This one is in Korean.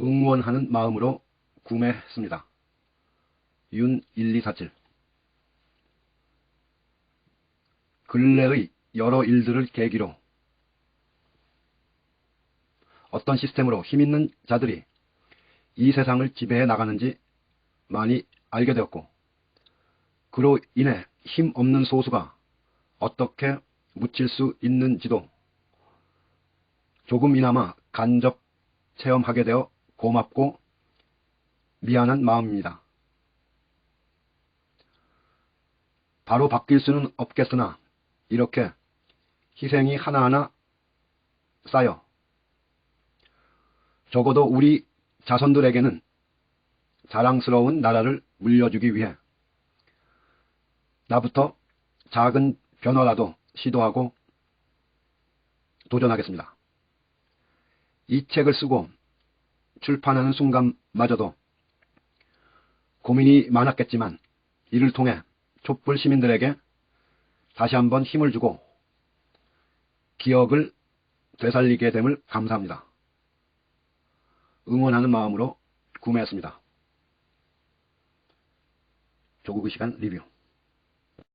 응원하는 마음으로 구매했습니다. 윤1247 근래의 여러 일들을 계기로 어떤 시스템으로 힘있는 자들이 이 세상을 지배해 나가는지 많이 알게 되었고 그로 인해 힘 없는 소수가 어떻게 묻힐 수 있는지도 조금이나마 간접 체험하게 되어 고맙고 미안한 마음입니다. 바로 바뀔 수는 없겠으나 이렇게 희생이 하나하나 쌓여 적어도 우리 자손들에게는 자랑스러운 나라를 물려주기 위해 나부터 작은 변화라도 시도하고 도전하겠습니다. 이 책을 쓰고 출판하는 순간마저도 고민이 많았겠지만 이를 통해 촛불 시민들에게 다시 한번 힘을 주고 기억을 되살리게 됨을 감사합니다. 응원하는 마음으로 구매했습니다. 조국의 시간 리뷰